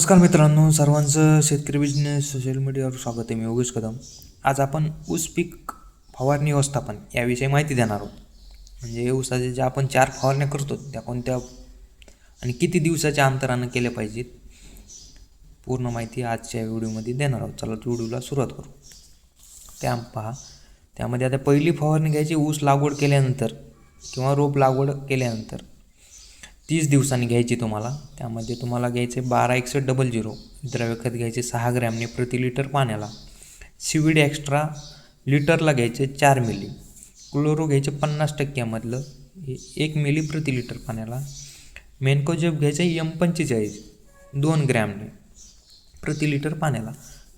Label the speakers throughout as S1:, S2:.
S1: नमस्कार मित्रांनो सर्वांचं शेतकरी बिझनेस सोशल मीडियावर स्वागत आहे मी योगेश कदम. आज आपण ऊस पीक फवारणी व्यवस्थापन याविषयी माहिती देणार आहोत. म्हणजे ऊसाचे ज्या आपण चार फवारण्या करतो त्या कोणत्या आणि किती दिवसाच्या अंतरानं केल्या पाहिजेत पूर्ण माहिती आजच्या व्हिडिओमध्ये देणार आहोत. चला व्हिडिओला सुरुवात करू. त्या पहा त्यामध्ये आता पहिली फवारणी घ्यायची ऊस लागवड केल्यानंतर किंवा रोप लागवड केल्यानंतर. तीस दिवसांनी घ्यायची तुम्हाला. त्यामध्ये तुम्हाला घ्यायचे बारा एकसष्ट डबल झिरो द्रव्यखत घ्यायचे सहा ग्रॅमने प्रति लिटर पाण्याला. सिविड एक्स्ट्रा लिटरला घ्यायचे चार मिली क्लोरो घ्यायचे पन्नास टक्क्यामधलं हे एक मिली प्रति लिटर पाण्याला. मेनकोजेब घ्यायचे एम पंचेचाळीस दोन ग्रॅमने प्रति लिटर पाण्याला.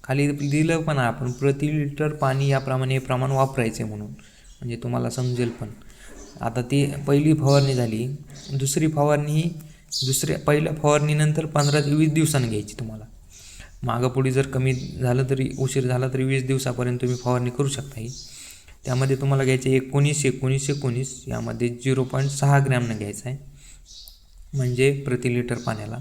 S1: खाली दिलं पण आपण प्रति लिटर पाणी याप्रमाणे हे प्रमाण वापरायचे म्हणून. म्हणजे तुम्हाला समजेल पण. आता ती पहिली फवारणी झाली. दुसरी फवारणी ही दुसऱ्या पहिल्या फवारणीनंतर पंधरा ते वीस दिवसांनी घ्यायची तुम्हाला. मागं पुढे जर कमी झालं तरी उशीर झाला तरी वीस दिवसापर्यंत तुम्ही फवारणी करू शकता ही. त्यामध्ये तुम्हाला घ्यायचे एकोणीस एकोणीस एकोणीस. यामध्ये झिरो पॉईंट सहा ग्रॅमनं घ्यायचं आहे. म्हणजे प्रति लिटर पाण्याला.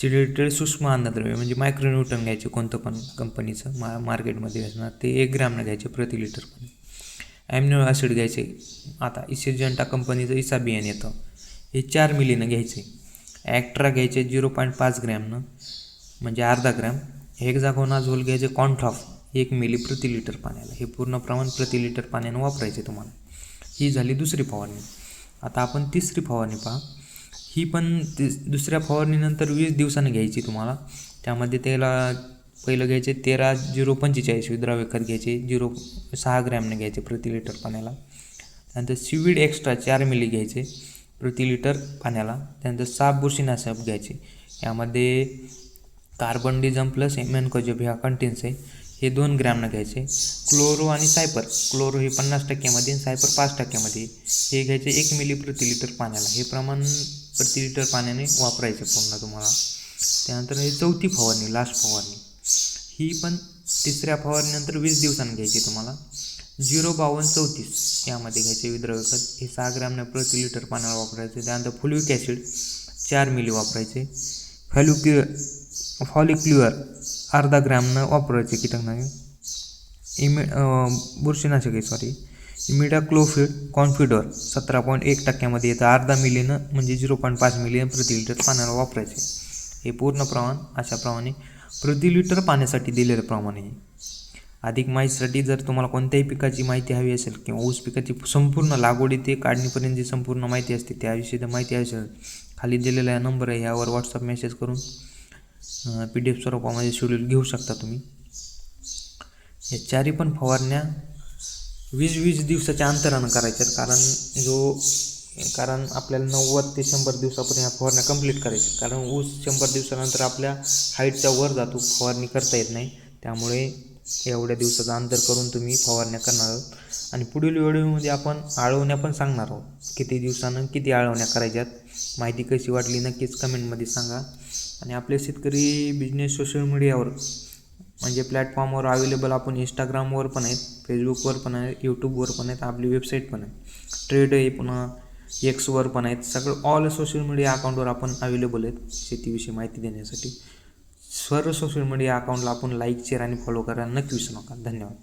S1: चिलिटेड सूक्ष्म अन्नद्रव्य म्हणजे मायक्रोन्यूटन घ्यायचे कोणतं पण कंपनीचं मा मार्केटमध्ये असणार ते एक ग्रॅमनं घ्यायचे प्रति लिटर पाणी. ॲम्युनो ॲसिड घ्यायचे. आता इसिजंटा कंपनीचं इसा इसाबियन येतं. हे चार मिलीनं घ्यायचे. ॲक्ट्रा घ्यायचे झिरो पॉईंट पाच ग्रॅमनं. म्हणजे अर्धा ग्रॅम. हेक्झागोनाझोल घ्यायचे कॉन्ट्रॉफ एक मिली प्रति लिटर पाण्याला. हे पूर्ण प्रमाण प्रति लिटर पाण्यानं वापरायचे तुम्हाला. ही झाली दुसरी फवारणी. आता आपण तिसरी फवारणी पहा. ही पण ती दुसऱ्या फवारणीनंतर वीस दिवसानं घ्यायची तुम्हाला. त्यामध्ये त्याला पहिलं घ्यायचे तेरा झिरो पंचेचाळीस विद्राव्य खत घ्यायचे झिरो सहा ग्रॅमने घ्यायचे प्रति लिटर पाण्याला. त्यानंतर सिविड एक्स्ट्रा चार मिली घ्यायचे प्रति लिटर पाण्याला. त्यानंतर साप बुरशीनाशक घ्यायचे. यामध्ये कार्बन डिझम प्लस एमॅनकोजेब ह्या कंटेन्स आहे. हे दोन ग्रॅमनं घ्यायचे. क्लोरो आणि सायपर. क्लोरो हे पन्नास टक्क्यामध्ये आणि सायपर पाच टक्क्यामध्ये. हे घ्यायचे एक मिली प्रति लिटर पाण्याला. हे प्रमाण प्रति लिटर पाण्याने वापरायचे पूर्ण तुम्हाला. त्यानंतर हे चौथी फवारणी लास्ट फवारणी. ही पण तिसऱ्या फवारणीनंतर वीस दिवसांनी घ्यायची तुम्हाला. झिरो बावन्न चौतीस यामध्ये घ्यायचे विद्रव्य खत. हे सहा ग्रॅमने प्रति लिटर पाण्यावर वापरायचे. त्यानंतर फुलिक ॲसिड चार मिली वापरायचे. फॅल्युक्यु फॉलिक्युअर अर्धा ग्रॅमनं वापरायचे कीटकनाशक. इमि बुरशीनाशक आहे सॉरी इमिडा क्लोफिड कॉन्फिडर सतरा पॉईंट एक टक्क्यामध्ये येतं. अर्धा मिलीनं म्हणजे झिरो पॉईंट पाच मिलियन प्रति लिटर पाण्याला वापरायचे. हे पूर्ण प्रमाण अशाप्रमाणे प्रति लिटर पाण्यासाठी दिलेलं प्रमाण आहे. अधिक माहितीसाठी जर तुम्हाला कोणत्याही पिकाची माहिती हवी असेल किंवा ऊस पिकाची संपूर्ण लागवडी ते काढणीपर्यंत जी संपूर्ण माहिती असते त्याविषयी जर माहिती असेल खाली दिलेला नंबर आहे यावर व्हॉट्सअप मेसेज करून पी डी एफ स्वरूपामध्ये शेड्यूल घेऊ शकता तुम्ही. या चारी पण फवारण्या वीस वीस दिवसाच्या अंतरानं करायच्यात कारण जो कारण आपल्याला नव्वद ते शंभर दिवसापर्यंत ह्या फवारण्या कंप्लीट करायच्या. कारण ऊस शंभर दिवसानंतर आपल्या हाईटच्या वर जातो फवारणी करता येत नाही. त्यामुळे एवढ्या दिवसाचं अंतर करून तुम्ही फवारण्या करणार आहोत. आणि पुढील व्हिडिओमध्ये आपण आळवण्या पण सांगणार आहोत. किती दिवसानं किती आळवण्या करायच्यात माहिती कशी वाटली नक्कीच कमेंटमध्ये सांगा. आणि आपले शेतकरी बिझनेस सोशल मीडियावर म्हणजे प्लॅटफॉर्मवर अवेलेबल आपण इंस्टाग्रामवर पण आहेत फेसबुकवर पण आहे यूट्यूबवर पण आहेत आपली वेबसाईट पण आहे. ट्रेड आहे पुन्हा. एक्सवर पण आहेत. सगळं ऑल सोशल मीडिया अकाउंटवर आपण अवेलेबल आहेत शेतीविषयी माहिती देण्यासाठी. सर्व सोशल मीडिया अकाउंटला आपण लाईक शेअर आणि फॉलो करायला नक्की विसरू नका. धन्यवाद.